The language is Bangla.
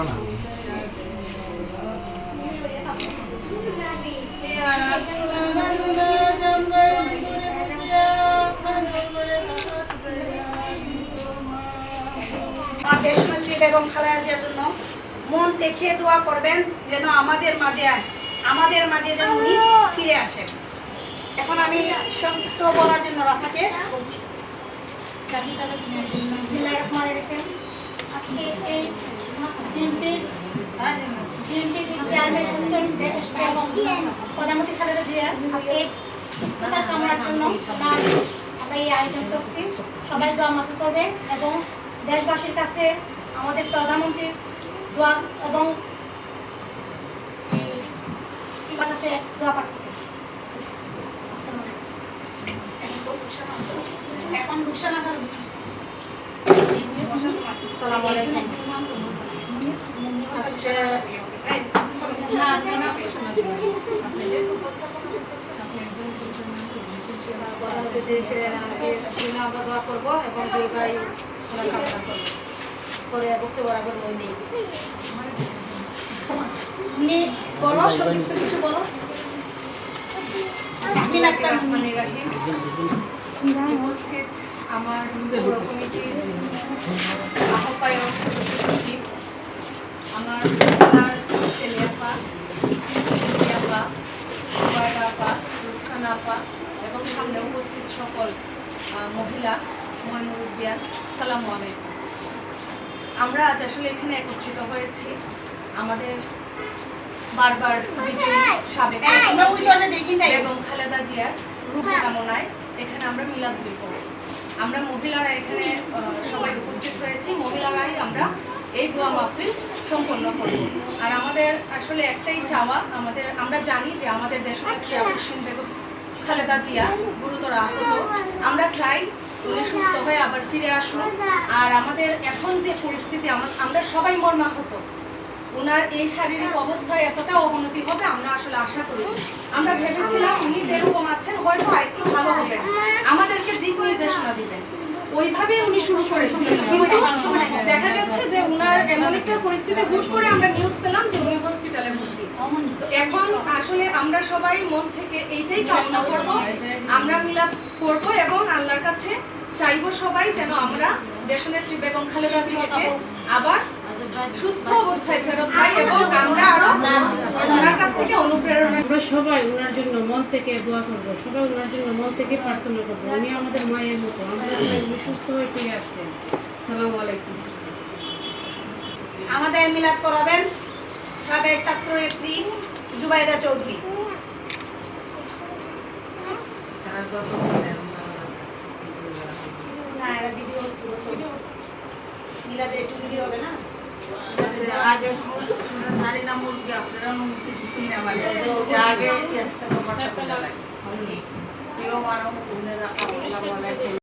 আমার বেগম খালেদা জিয়ার জন্য মন দেখে দোয়া করবেন যেন আমাদের মাঝে আমাদের মাঝে যেন উনি ফিরে আসেন এখন আমি সংক্ষিপ্ত বলার জন্য রাফাকে বলছি। আমরা এই আয়োজন করছি। সবাই দোয়া মাফি করবেন এবং দেশবাসীর কাছে আমাদের প্রধানমন্ত্রীর দোয়া এবং দোয়া আসসালামু আলাইকুম। আজকে না না করব এবং দুর্গাই ওরা কামনা করব। করে বক্তব্য রাখবেন ওই নেই। তুমি বলো, সংক্ষিপ্ত কিছু বলো। রহমানির রহিম। উপস্থিত আমার কমিটির আহ্বায়ক আমার জেলার শেলিয়াপা এবং সামনে উপস্থিত সকল মহিলা ময়মুরুবিয়ান সালামু আলাইকুম। আমরা আজ আসলে এখানে একত্রিত হয়েছি। আমাদের বারবার বিজয়ী সাবেক হ্যাঁ, বেগম খালেদা জিয়ার রূপ কামনায় এখানে আমরা মিলাদ দিব আমরা মহিলারা এখানে সবাই উপস্থিত হয়েছি। মহিলারাই আমরা এই দোয়া মাহফিল সম্পন্ন করব। আর আমাদের আসলে একটাই চাওয়া আমাদের আমরা জানি যে আমাদের দেশনেত্রী আবশ্যিন বেগম খালেদা জিয়া গুরুতর আহত। আমরা চাই উনি সুস্থ হয়ে আবার ফিরে আসুন আর আমাদের এখন যে পরিস্থিতি আমরা সবাই মর্মাহত। ওনার এই শারীরিক অবস্থায় এতটা অবনতি হবে, আমরা আসলে আশা করি আমরা ভেবেছিলাম উনি যেরকম আছেন, হয়তো আরেকটু ভালো হবে আমাদেরকে দিক নির্দেশনা দিবেন ওইভাবে উনি শুরু করেছিলেন। কিন্তু দেখা গেছে যে উনার এমন একটা পরিস্থিতি হুট করে আমরা নিউজ পেলাম যে উনি হসপিটালে এখন আসলে আমরা সবাই মন থেকে এইটাই কামনা করব। আমরা মিলাদ করব এবং আল্লাহর কাছে চাইব সবাই যেন আমরা দেশনেত্রী বেগম খালেদা জিয়াকে আবার সুস্থ অবস্থায় ফেরত পাই এবং আমরা আরও ওনার কাছ থেকে অনুপ্রেরণা আমরা সবাই ওনার জন্য মন থেকে দোয়া করব সবাই ওনার জন্য মন থেকে প্রার্থনা করব। উনি আমাদের মায়ের মতো আমরা চাই উনি সুস্থ হয়ে ফিরে আসবেন। সালাম আলাইকুম। আমাদের মিলাদ করাবেন। সাবেক ছাত্রনেত্রী জুবাইদা চৌধুরী। আগে